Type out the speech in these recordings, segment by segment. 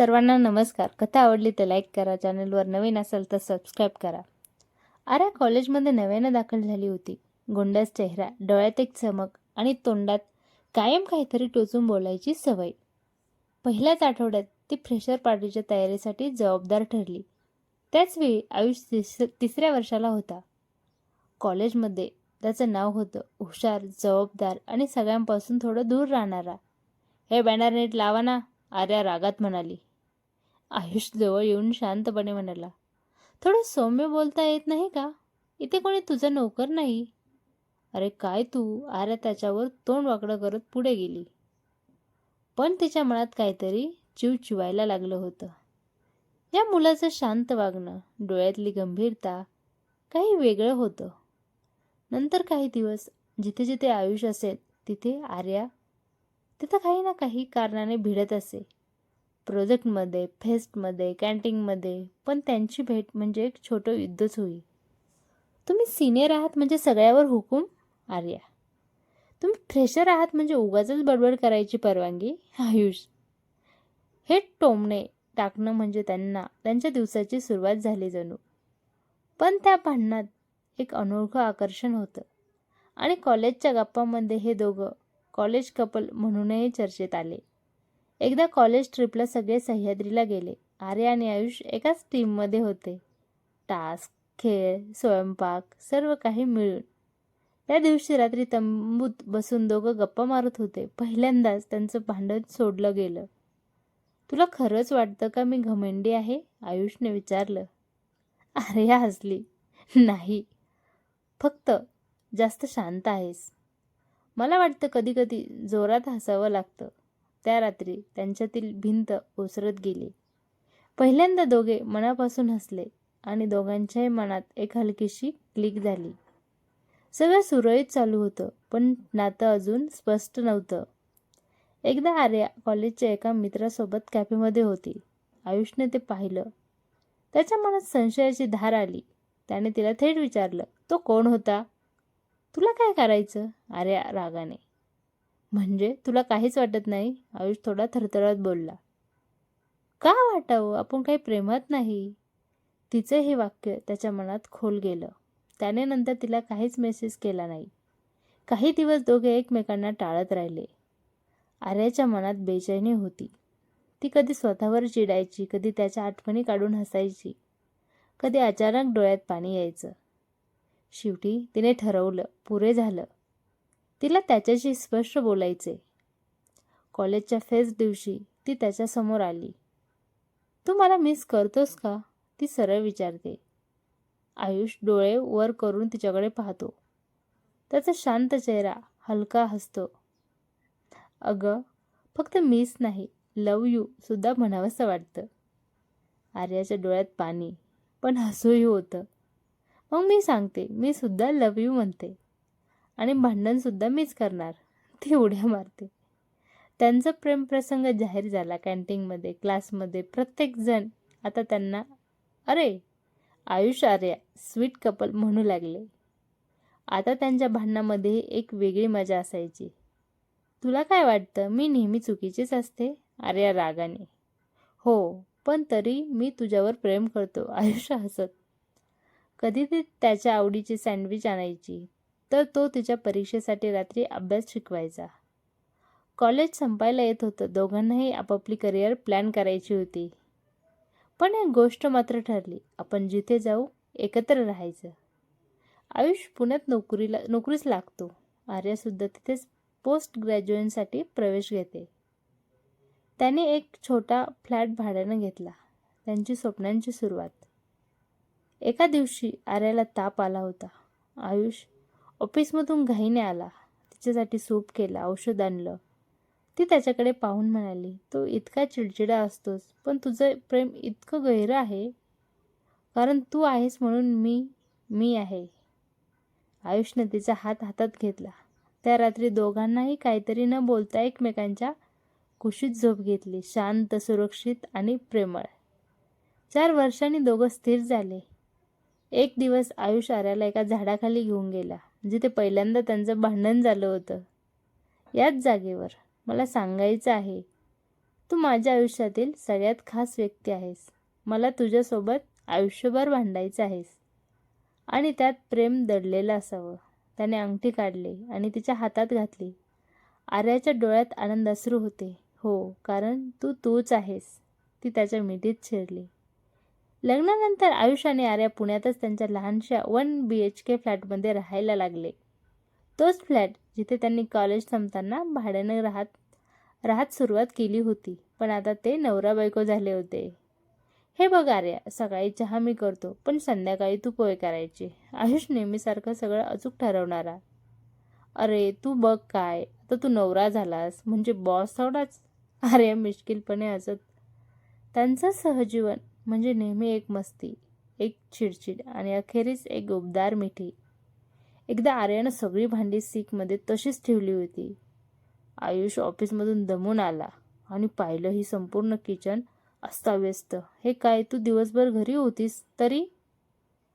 सर्वांना नमस्कार. कथा आवडली तर लाईक करा चॅनलवर नवीन असाल तर सबस्क्राईब करा. आर्या कॉलेजमध्ये नव्यानं दाखल झाली होती. गोंडस चेहरा डोळ्यात एक चमक आणि तोंडात कायम काहीतरी टोचून बोलायची सवय. पहिल्याच आठवड्यात ती फ्रेशर पार्टीच्या तयारीसाठी जबाबदार ठरली. त्याचवेळी आयुष तिस तिसऱ्या वर्षाला होता. कॉलेजमध्ये त्याचं नाव होतं हुशार जबाबदार आणि सगळ्यांपासून थोडं दूर राहणारा. हे बॅनर नीट लावा ना आर्या रागात म्हणाली. आयुष जवळ येऊन शांतपणे म्हणाला थोडं सौम्य बोलता येत नाही का? इथे कोणी तुझा नोकर नाही. अरे काय तू? आर्या त्याच्यावर तोंड वाकडं करत पुढे गेली. पण तिच्या मनात काहीतरी चिव चिवायला लागलं होतं. या मुलाचं शांत वागणं डोळ्यातली गंभीरता काही वेगळं होतं. नंतर काही दिवस जिथे जिथे आयुष असेल तिथे आर्या तिथं काही ना काही कारणाने भिडत असे. प्रोजेक्टमध्ये फेस्टमध्ये कॅन्टीनमध्ये पण त्यांची भेट म्हणजे एक छोटं युद्धच होई. तुम्ही सिनियर आहात म्हणजे सगळ्यावर हुकूम? आर्या. तुम्ही फ्रेशर आहात म्हणजे उगाच बडबड करायची परवानगी? आयुष. हे टोमणे टाकणं म्हणजे त्यांना त्यांच्या दिवसाची सुरुवात झाली जणू. पण त्या भांडणात एक अनोळखं आकर्षण होतं. आणि कॉलेजच्या गप्पामध्ये हे दोघं कॉलेज कपल म्हणूनही चर्चेत आले. एकदा कॉलेज ट्रिपला सगळे सह्याद्रीला गेले. आर्य आणि आयुष एकाच टीममध्ये होते. टास्क खेळ स्वयंपाक सर्व काही मिळून. त्या दिवशी रात्री तंबूत बसून दोघं गप्पा मारत होते. पहिल्यांदाच त्यांचं भांडण सोडलं गेलं. तुला खरंच वाटतं का मी घमेंडी आहे? आयुषने विचारलं. आर्या हसली. नाही. फक्त जास्त शांत आहेस. मला वाटतं कधी कधी जोरात हसावं लागतं. त्या रात्री त्यांच्यातील भिंत ओसरत गेली. पहिल्यांदा दोघे मनापासून हसले आणि दोघांच्याही मनात एक हलकीशी क्लिक झाली. सगळं सुरळीत चालू होतं पण नातं अजून स्पष्ट नव्हतं. एकदा आर्या कॉलेजच्या एका मित्रासोबत कॅफेमध्ये होती. आयुषने ते पाहिलं. त्याच्या मनात संशयाची धार आली. त्याने तिला थेट विचारलं तो कोण होता? तुला काय करायचं? आर्या रागाने. म्हणजे तुला काहीच वाटत नाही? आयुष थोडा थरथरत बोलला. का वाटावं? आपण काही प्रेमात नाही. तिचं हे वाक्य त्याच्या मनात खोल गेलं. त्याने नंतर तिला काहीच मेसेज केला नाही. काही दिवस दोघे एकमेकांना टाळत राहिले. आर्याच्या मनात बेचैनी होती. ती कधी स्वतःवर चिडायची कधी त्याच्या आठवणी काढून हसायची कधी अचानक डोळ्यात पाणी यायचं. शेवटी तिने ठरवलं पुरे झालं. तिला त्याच्याशी स्पष्ट बोलायचे. कॉलेजच्या फेस्ट दिवशी ती त्याच्यासमोर आली. तू मला मिस करतोस का? ती सरळ विचारते. आयुष डोळे वर करून तिच्याकडे पाहतो. त्याचा शांत चेहरा हलका हसतो. अगं फक्त मिस नाही लव यू सुद्धा म्हणावंसं वाटतं. आर्याच्या डोळ्यात पाणी पण हसूही होतं. मग मी सांगते मी सुद्धा लव यू म्हणते. आणि भांडणसुद्धा मीच करणार. ती उड्या मारते. त्यांचा प्रेमप्रसंग जाहीर झाला कॅन्टीनमध्ये क्लासमध्ये. प्रत्येकजण आता त्यांना अरे आयुष आर्या स्वीट कपल म्हणू लागले. आता त्यांच्या भांडणामध्ये एक वेगळी मजा असायची. तुला काय वाटतं मी नेहमी चुकीचीच असते? आर्या रागाने. हो पण तरी मी तुझ्यावर प्रेम करतो आयुष्य हसत. कधी ती त्याच्या आवडीची सँडविच आणायची. तर तो तिच्या परीक्षेसाठी रात्री अभ्यास शिकवायचा. कॉलेज संपायला येत होतं. दोघांनाही आपापली करिअर प्लॅन करायची होती. पण एक गोष्ट मात्र ठरली. आपण जिथे जाऊ एकत्र राहायचं. आयुष पुण्यात नोकरीला नोकरीच लागतो. आर्यासुद्धा तिथेच पोस्ट ग्रॅज्युएशनसाठी प्रवेश घेते. त्याने एक छोटा फ्लॅट भाड्यानं घेतला. त्यांची स्वप्नांची सुरुवात. एका दिवशी आर्याला ताप आला होता. आयुष ऑफिसमधून घाईने आला. तिच्यासाठी सूप केला औषध आणलं. ती त्याच्याकडे पाहून म्हणाली तो इतका चिडचिडा असतोस पण तुझं प्रेम इतकं गहिरं आहे. कारण तू आहेस म्हणून मी मी आहे. आयुषने तिचा हात हातात घेतला. त्या रात्री दोघांनाही काहीतरी न बोलता एकमेकांच्या कुशीत झोप घेतली शांत सुरक्षित आणि प्रेमळ. चार वर्षांनी दोघं स्थिर झाले. एक दिवस आयुष आर्याला एका झाडाखाली घेऊन गेला. म्हणजे जिथे पहिल्यांदा त्यांचं भांडण झालं होतं. याच जागेवर मला सांगायचं आहे तू माझ्या आयुष्यातील सगळ्यात खास व्यक्ती आहेस. मला तुझ्यासोबत आयुष्यभर भांडायचं आहेस आणि त्यात प्रेम दडलेलं असावं. त्याने अंगठी काढली आणि तिच्या हातात घातली. आर्याच्या डोळ्यात आनंद अश्रू होते. हो कारण तू तूच आहेस. ती त्याच्या मिठीत शिरली. लग्नानंतर आयुष आणि आर्या पुण्यातच त्यांच्या लहानशा वन बी एच के फ्लॅटमध्ये राहायला लागले. तोच फ्लॅट जिथे त्यांनी कॉलेज संपताना भाड्यानं राहत राहत सुरुवात केली होती पण आता ते नवरा बायको झाले होते. हे बघ आर्या सकाळी चहा मी करतो पण संध्याकाळी तू पोहे करायचे. आयुष नेहमीसारखं सगळं अचूक ठरवणारा. अरे तू बघ काय आता तू नवरा झालास म्हणजे बॉस थोडाच आर्या मिश्किलपणे हसत त्यांचं सहजीवन म्हणजे नेहमी एक मस्ती एक चिडचिड आणि अखेरीस एक उबदार मिठी. एकदा आर्यानं सगळी भांडी सीकमध्ये तशीच ठेवली होती. आयुष ऑफिसमधून दमून आला आणि पाहिलं ही संपूर्ण किचन अस्ताव्यस्त. हे काय तू दिवसभर घरी होतीस तरी?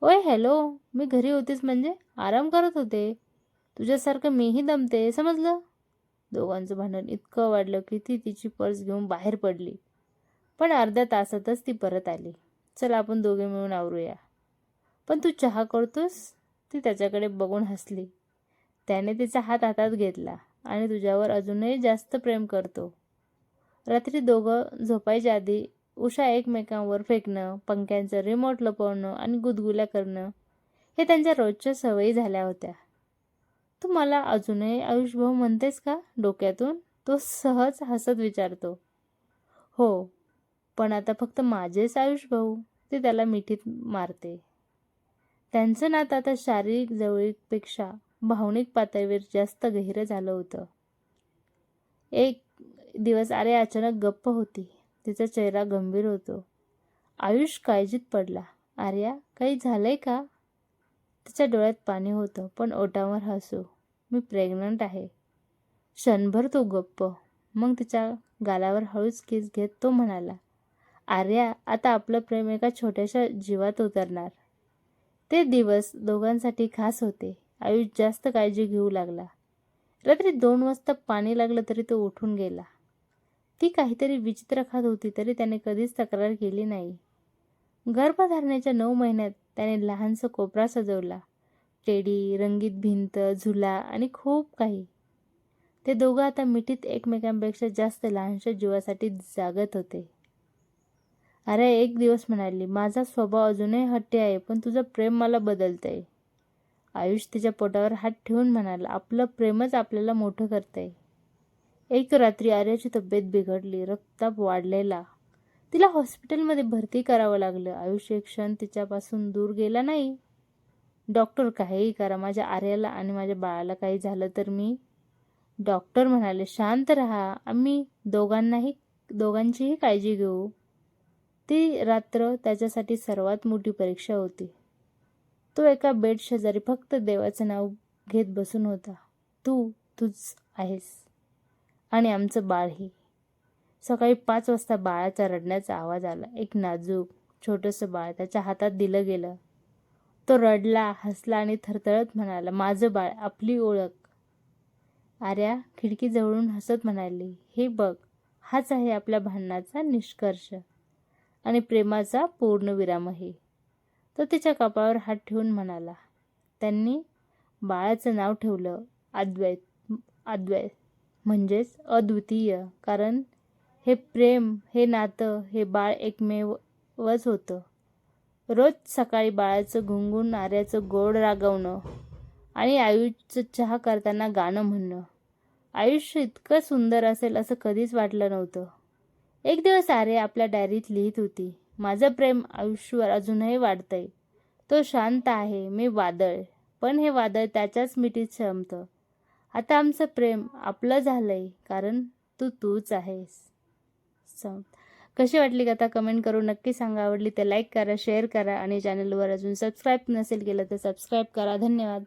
ओय हॅलो मी घरी होतीस म्हणजे? आराम करत होते. तुझ्यासारखं मीही दमते समजलं? दोघांचं भांडण इतकं वाढलं की ती तिची पर्स घेऊन बाहेर पडली. पण अर्ध्या तासातच ती परत आली. चला आपण दोघे मिळून आवरूया. पण तू चहा करतोस? ती त्याच्याकडे बघून हसली. त्याने तिचा हात हातात घेतला आणि तुझ्यावर अजूनही जास्त प्रेम करतो. रात्री दोघं झोपायच्या आधी उषा एकमेकांवर फेकणं पंख्यांचं रिमोट लपवणं आणि गुदगुल्या करणं हे त्यांच्या रोजच्या सवयी झाल्या होत्या. तू मला अजूनही आयुषभाऊ म्हणतेस का डोक्यातून? तो सहज हसत विचारतो. हो पण आता फक्त माझेच आयुष भाऊ ते त्याला मिठीत मारते. त्यांचं नातं आता शारीरिक जवळीकपेक्षा भावनिक पातळीवर जास्त गहिरं झालं होतं. एक दिवस अरे अचानक गप्प होती. तिचा चेहरा गंभीर होतो. आयुष काळजीत पडला. आर्या काही झालंय का? तिच्या डोळ्यात पाणी होतं पण ओटावर हसू. मी प्रेग्नंट आहे. क्षणभर तो गप्प. मग तिच्या गालावर हळूच किस घेत तो म्हणाला आर्या आता आपलं प्रेम एका छोट्याशा जीवात उतरणार. ते दिवस दोघांसाठी खास होते. आयुष जास्त काळजी घेऊ लागला. रात्री दोन वाजता पाणी लागलं तरी तो उठून गेला. ती काहीतरी विचित्र खात होती तरी त्याने कधीच तक्रार केली नाही. गर्भधारणेच्या नऊ महिन्यात त्याने लहानसा कोपरा सजवला. टेडी रंगीत भिंत झुला आणि खूप काही. ते दोघं आता मिठीत एकमेकांपेक्षा जास्त लहानशा जीवासाठी जागत होते. अरे एक दिवस म्हणाली माझा स्वभाव अजूनही हट्टी आहे पण तुझं प्रेम मला बदलतंय. आयुष तिच्या पोटावर हात ठेवून म्हणाला आपलं प्रेमच आपल्याला मोठं करतंय. एक रात्री आर्याची तब्येत बिघडली रक्ताप वाढलेला. तिला हॉस्पिटलमध्ये भरती करावं लागलं. आयुष्य एक क्षण तिच्यापासून दूर गेला नाही. डॉक्टर काहीही करा. माझ्या आर्याला आणि माझ्या बाळाला काही झालं तर मी डॉक्टर म्हणाले शांत राहा. आम्ही दोघांनाही दोघांचीही काळजी घेऊ. ती रात्र त्याच्यासाठी सर्वात मोठी परीक्षा होती. तो एका बेड शेजारी फक्त देवाचं नाव घेत बसून होता. तू तूच आहेस आणि आमचं बाळही सकाळी पाच वाजता बाळाचा रडण्याचा आवाज आला. एक नाजूक छोटंसं बाळ त्याच्या हातात दिलं गेलं. तो रडला हसला आणि थरथरत म्हणाला माझं बाळ आपली ओळख. आर्या खिडकीजवळून हसत म्हणाली हे बघ हाच आहे आपल्या भांडणाचा निष्कर्ष. आणि प्रेमाचा पूर्णविराम आहे तो तिच्या कपाळावर हात ठेवून म्हणाला त्यांनी बाळाचं नाव ठेवलं अद्वैत अद्वैत म्हणजेच अद्वितीय. कारण हे प्रेम हे नातं हे बाळ एकमेवच होतं. रोज सकाळी बाळाचं घुंगून आर्याचं गोड रागवणं आणि आयुषचं चहा करताना गाणं म्हणणं. आयुष्य इतकं सुंदर असेल असं कधीच वाटलं नव्हतं. एक दिवस आर्या आपल्या डायरीत लिहित होती माझं प्रेम आयुष्यावर अजूनही वाढतंय. तो शांत आहे मी वादळ. पण हे वादळ त्याच्याच मिठीत शमतं आता आमचं प्रेम आपलं झालंय कारण तू तूच आहेस. सम कशी वाटली कथा कमेंट करून नक्की सांगा. आवडली तर लाईक करा शेअर करा आणि चॅनलवर अजून सबस्क्राईब नसेल केलं तर सबस्क्राईब करा. धन्यवाद.